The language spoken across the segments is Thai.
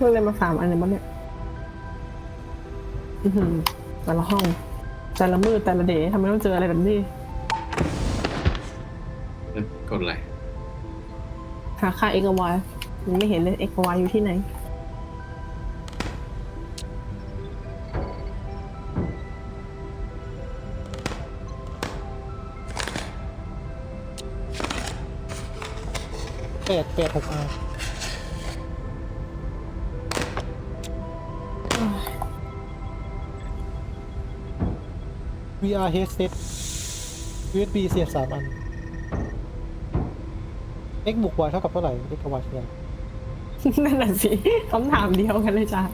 เพิ่งเล่นมาสามอันเลยมั้งเนี่ย อื้อหือแต่ละห้อง แต่ละมือแต่ละเดย์ทำไมต้องเจออะไรแบบนี้เอ้ยกดอะไรหาค่า x กับ y ยังไม่เห็นเลย x กับ y อยู่ที่ไหนแปดแปดหกอา VR headset USB เสียบสามอัน x บวก y เท่ากับเท่าไหร่ x กับ y คืออะไรนั่นน่ะสิคำถามเดียวกันเลยจาน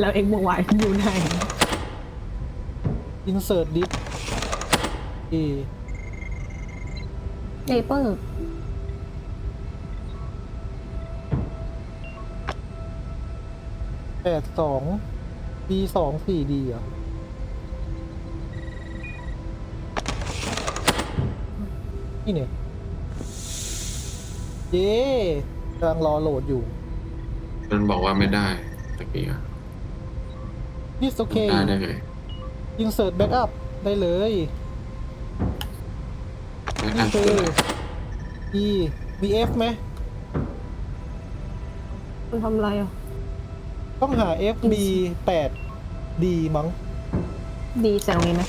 แล้ว x บวก y อยู่ไหน insert disk A เอเปอร์แปดสอง B สองสี่ D เห นี่เนี่ยเย้กำลังรอโหลดอยู่ มันบอกว่าไม่ได้ตะกี้อะ It's okay ได้ได้ไง insert backup ได้เลย ไม่นี่อ่านคืคือออะไร E VF ไหม มันทำอะไรอะ ต้องหา FB 8 D มั้ง ดีแซงนี้ไหม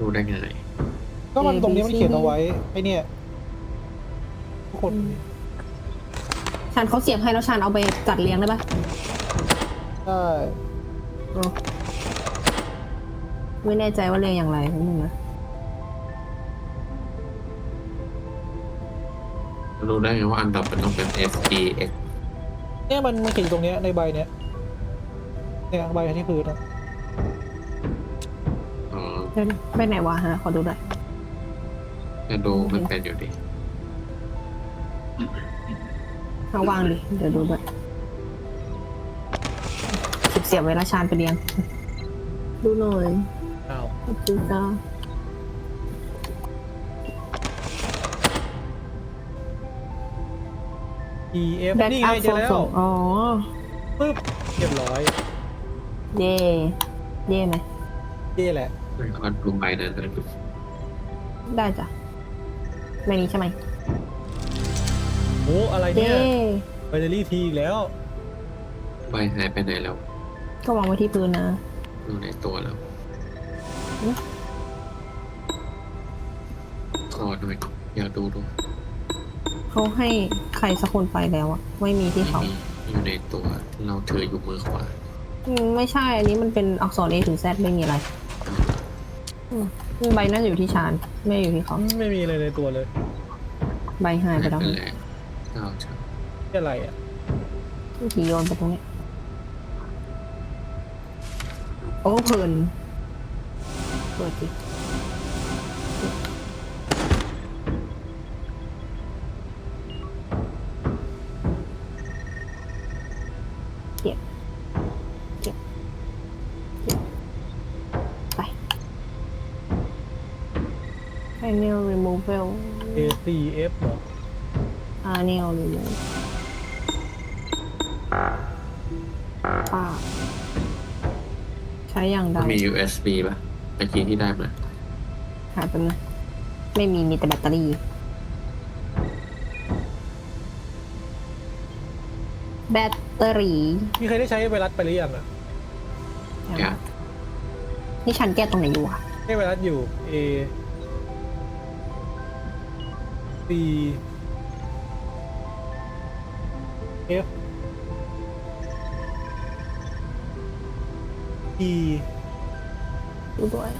ดูได้ไง ก็มัน A B ตรงนี้มัน C เขียนเอาไว้ไอเนี่ยทุกคนชานเขาเสียบให้แล้วชานเอาไปจัดเลี้ยงได้ปะได้อ๋อไม่แน่ใจว่าเรียงอย่างไรนิดนึงนะรู้ได้ไงว่าอันดับมันต้องเป็น F E X เนี่ยมันมันเขียนอยู่ตรงเนี้ยในใบเนี้ยเนี่ยใบที่พื้นอะ อ๋อเดี๋ยวนะไปไหนวะฮะ ขอดูหน่อย จะดูมันเป็นอยู่ดิ เอาวางดิ เดี๋ยวดูด้วยเสียบเสียบไว้และชานไปเลี้ยงดูหน่อยอ้าวขอบคุณจ้า E F แบ็กนี่อัไงพเจโฟอแล้วส่งอ๋อ ปึ๊บเรียบร้อยเย่เย่ไหมนี่แหละ มันก็ดูไปนะแต่ดูได้จ้ะ ไม่นี้ใช่ไหมโอ้อะไรเนี่เย่ยไบเดอรี่ทีอีกแล้วใบหายไปไหนแล้วก็วางไว้ที่พื้นนะ อยู่ในตัวแล้วอืม ขอหน่อยอยากดูดูเขาให้ใครสักคนไปแล้วอะไม่มีที่เขามีอยู่ในตัว เราถืออยู่มือขวาอืมไม่ใช่อันนี้มันเป็นอักษร A ถึง Z ไม่มีอะไร อืม ใบน่าจะอยู่ที่ชานไม่ได้อยู่ที่เขาไม่มีเลยในตัวเลยใบหายไปแล้วนั่นแหละเก้าชั้นนี่อะไรอะผีโยนไปตรงนี้โอ้เพลินเปิดดิ Panel removal A C F เหรอ Panel remove ป้าใช้อย่างใดมันมี USB ป่ะตะกี้ที่ได้มาหาเป็นงนะไม่มีมีแต่แบตเตอรี่ แบตเตอรี่มีใครได้ใช้ไวรัสไปหรือยังอะอยากนี่ฉันแก้ตรงไหนอยู่อะให้ไวรัสอยู่ A C F E ดูด้วย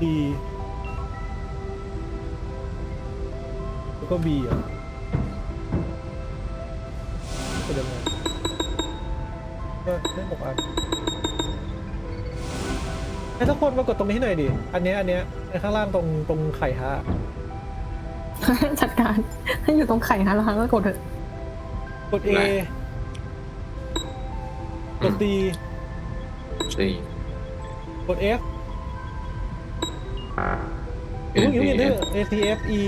D แล้วก็ B อะเป็นยังไงก็ได้หกอันให้ทุกคนมากดตรงนี้ให้หน่อยดิ อันเนี้ยอันเนี้ยในข้างล่างตรงตรงไข่ฮะ จัดการ ให้อยู่ตรงไข่ฮะแล้วฮะก็กดเถอะกด A กด D สี่กด F อย่าเพิ่งอย่าเพิ่งอย่าเพิ่ง A C F E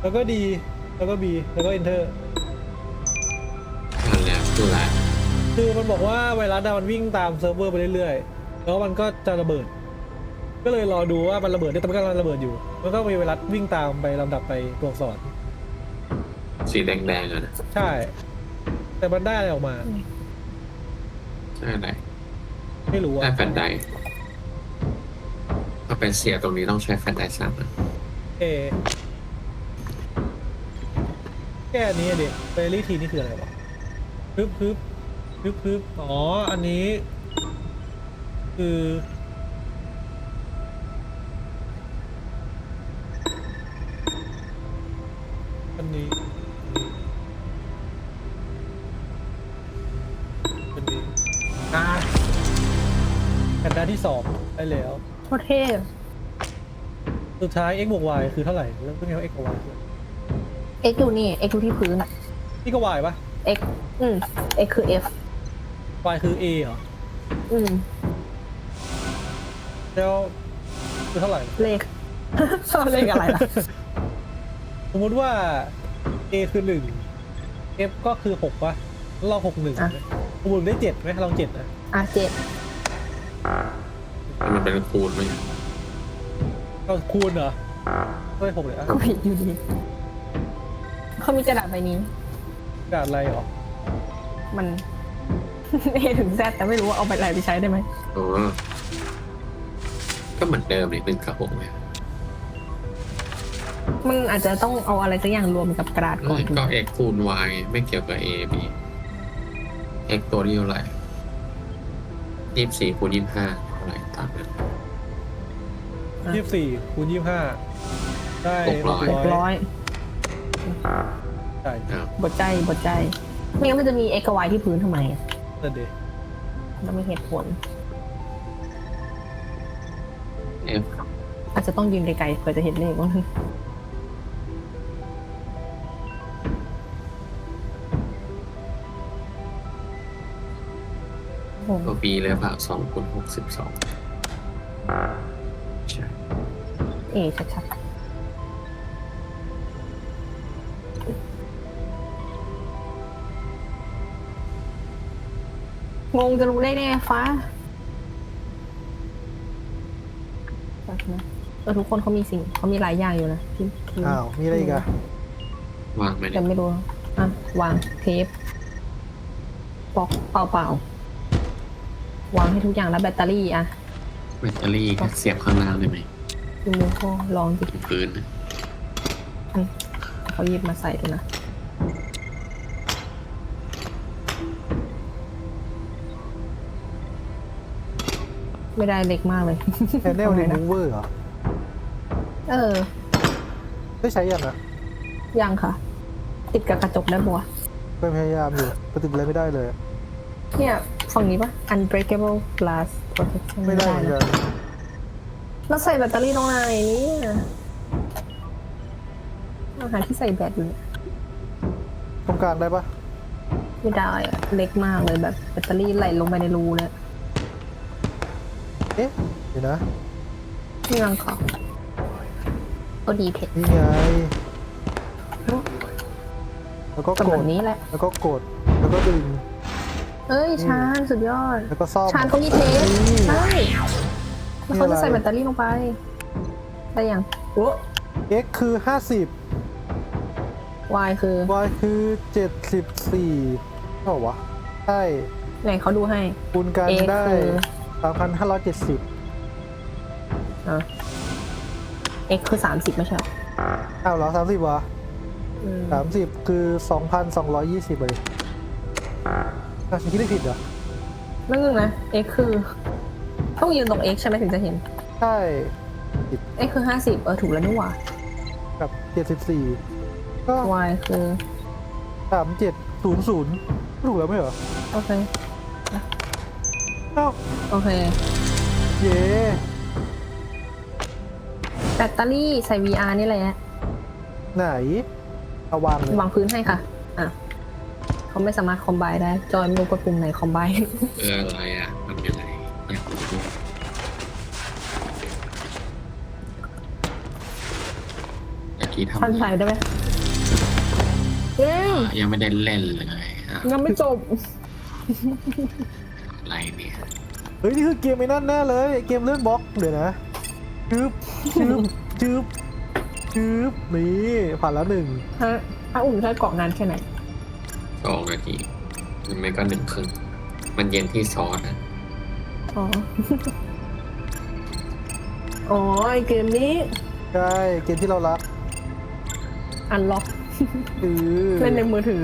แล้วก็ D แล้วก็ B แล้วก็ Enter นั่นแหละคืออะไรคือมันบอกว่าไวรัสอะมันวิ่งตามเซิร์ฟเวอร์ไปเรื่อยๆ แล้วมันก็จะระเบิด ก็เลยรอดูว่ามันระเบิดได้แต่มันก็กำลังระเบิดอยู่มันก็มีไวรัสวิ่งตามไปลำดับไปตัวอักษรสีแดงๆอะนะใช่ แต่มันได้อะไรออกมา ใช่ไหนไม่รู้ได้อะแฟนไดร์ถ้าเป็นเสียตรงนี้ต้องใช้แฟนไดร์สามอะเอแค่อันนี้อะเด็กเฟรลี่ทีนี่คืออะไรวะฮึบฮึบฮึบฮึบอ๋อ อันนี้ คือ สองได้แล้ว โคตรเท่สุดท้าย x บวก y คือเท่าไหร่ แล้วก็มีว่า x กับ y คือ x อยู่นี่ x อยู่ที่พื้นอะนี่ก็ y ปะ x อืม x คือ f y คือ a เหรอ อืม แล้วคือเท่าไหร่ เลข ชอบเลขอะไรล่ะ สมมติว่า a คือหนึ่ง f ก็คือหกปะแล้วเราหกหนึ่งอะสมมติได้เจ็ดไหมลองเจ็ดนะ อะเจ็ด มันเป็นคูณไหมเราคูณเหรอก็ได้หกเลยอะก็ผิดอยู่ดีเขามีกระดาษใบนี้ กระดาษอะไรเหรอมัน A ถึง Z แต่ไม่รู้ว่าเอาไปอะไรไปใช้ได้ไหมอ๋อก็เหมือนเดิมนี่หนึ่งกับหกเนี่ยมันอาจจะต้องเอาอะไรสักอย่างรวมกับกระดาษก่อนก็ x คูณ y ไม่เกี่ยวกับ a b x ตัวนี้เท่าไหร่ยี่สิบสี่คูณยี่สิบห้าเท่า ไหร่ตามนั้น ยี่สิบสี่คูณยี่สิบห้าได้หกร้อย หกร้อยใช่อ้าวบดใจบดใจ ไม่งั้นมันจะมี x กับ y ที่พื้นทำไมอะนั่นเดแล้วไม่เหตุผล f อาจจะต้องยืนไกลๆเพื่อจะเห็นเลขว่าโอ้โหตัว b เลยเปล่าสองคูณหกสิบสองใช่เอชัดๆงงจะรู้ได้ไงฟ้าแป๊บนะเออทุกคนเขามีสิ่งเขามีหลายอย่างอยู่นะที่ที่อ้าว มีอะไรอีกอะวางไหมเนี่แต่ยไม่รู้อะวางเทปปอกเปล่าเปล่าๆ วางให้ทุกอย่างแล้วแบตเตอรี่อะแบตเตอรี่ก็เสียบข้างล่างได้ไหมดูมือพ่อลองดิที่พื้นนะเขาหยิบมาใส่ด้วยนะไม่ได้เล็กมากเลยแพนเนลรีมูเวอร์เหรอ เออ ได้ใช้ยังอะยังค่ะ ติดกับกระจกได้บัวะก็พยายามอยู่ปฏิบัติอะไรไม่ได้เลยอะเนี่ย ฝั่งนี้ปะ unbreakable glass protection ไม่ได้เหมือนนะกันแล้วใส่แบตเตอรี่ตรงไหนเนี่ยมาหาที่ใส่แบตอยู่เนี่ยตรงกลางได้ปะไม่ได้อะเล็กมากเลยแบบแบตเตอรี่ไหลลงไปในรูเนี่ยเอ๊ะเดี๋ยวนะนี่รังขอก็ดีเพชรนี่ไงแล้วก็ก็กแบดบนี้แหละ แล้วก็กด แล้วก็ดึง เอ้ยชาญสุดยอด แล้วก็ซ่อมชาญเขามีเทปนี่ใช่แล้วเขานี่จะอะไรใส่แบตเตอรี่ลงไปได้ยังโอ้ x คือห้าสิบ Y คือ y คือเจ็ดสิบสี่เท่าไหร่วะใช่ไหนเขาดูให้คูณกัน A ได้คือสามพันห้าร้อยเจ็ดสิบอะ X คือสามสิบไม่ใช่เหรออ้าวเหรอสามสิบวะอืมสามสิบคือสองพันสองร้อยยี่สิบเลย อะฉันคิดได้ผิดเหรอ นั่นนึงนะ X คือ ต้องยืนตรง X ใช่ไหมถึงจะเห็น ใช่ X คือห้าสิบเออถูกแล้วนี่หว่า กับเจ็ดสิบสี่ก็ Y คือสามเจ็ดศูนย์ศูนย์ถูกแล้วไม่เหรอโอเคเอ้าโอเค เย่แบตเตอรี่ใส่ VR นี่แหละ ไหนเอาวางเลยวางพื้นให้ค่ะอะ เขาไม่สามารถคอมไบได้ จอยไม่รู้กดปุ่มไหนคอมไบเอออะไรอะมันเป็นอะไรอยากรู้อยากกี้ทำฟันใส่ได้ไหมเย้งยังไม่ได้เล่นเลยอะยังไม่จบ อะไรเนี่ยเฮ้ยนี่คือเกมไอ้นั่นแน่เลยเกมเลื่อนบล็อกเดี๋ยวนะจึ๊บจึ๊บจึ๊บจึ๊บนี่ผ่านแล้วหนึ่งฮะถ้าอุ่นใช้เกาะนานแค่ไหน สองนาทีหรือไม่ก็หนึ่งครึ่งมันเย็นที่ซอสอะอ๋อ อ๋อไอเกมนี้ใช่เกมที่เรารักอันล็อกคือเล่นในมือถือ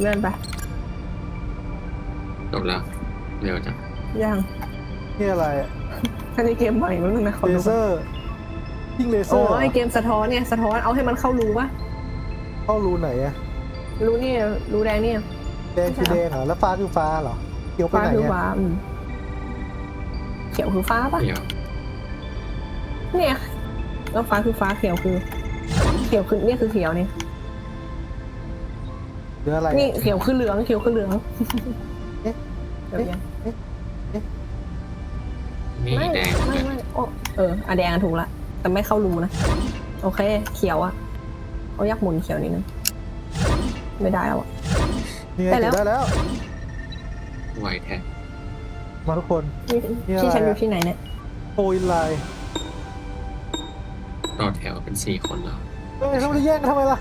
เลื่อนไปจบแล้วเร็วจังยังนี่อะไรอะอันนี้เกมใหม่มั้งนะเขาเลดูเซอร์ยิงเลเซอ๋ออร์เหรอไอเกมสะท้อนเนี่ยสะท้อนเอาให้มันเข้ารูปะเข้ารูไหนอะ รูนี่รูแดงเนี่ยแดงคือแดงเหรอแล้วฟ้าคือฟ้าเหรอเขียวไปฟ้าไหนคืออะฟ้าอืมเขียวคือฟ้าปะเดี๋ยวเนี่ยแล้วฟ้าคือฟ้าเขียวคือ เขียวคือเนี่ยคือเขียวนี่หรืออะไรนี่อะเขียวคือเหลืองเขียวคือเหลืองเอ๊ะ เดี๋ยวยังนี่ไม่แดงไม่ไม่โอ้เอออะแดงอะถูกละแต่ไม่เข้ารูนะโอเค เขียวอะเอายักหมุนเขียวนิดนึง ไม่ได้แล้วอะ นี่ไงได้แล้ว เก็บได้แล้วไวแท้มาทุกคน นี่นี่อะไร ที่ฉันอยู่อะที่ไหนเนี่ยโอยไลน์ต่อแถวเป็นสี่คนแล้วเอ้ยเราไม่ได้แย่งกันทำไมล่ะ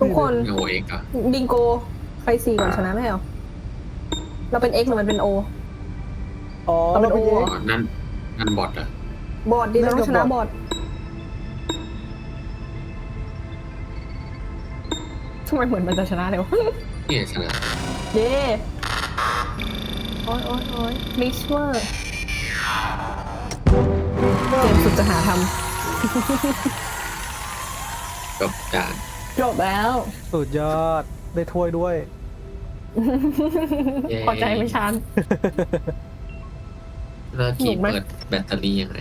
ทุกคนโอเอ็กอะบิงโกใครสี่ก่อนชนะไม่เหรอเราเป็น X หรือมันเป็น O อ๋อเอาเป็เรานเป็นโอเอ็กอ๋อนั่นนั่นบอทอะบอดดีเราต้องชนะเล่นกับบออดำไมเหมือนมันจะชนะเลยวะนี่ชนะเย้โอ้ยโอ้ยโอ้ยลิชเวอร์เกมสุดจะหาทจบจานำจบแล้ว สุดยอดได้ถ้วยด้วย เย้พอใจไหม่ชันแล้วหนุกี่กไหมเปิดแบตเตอรี่ยังไง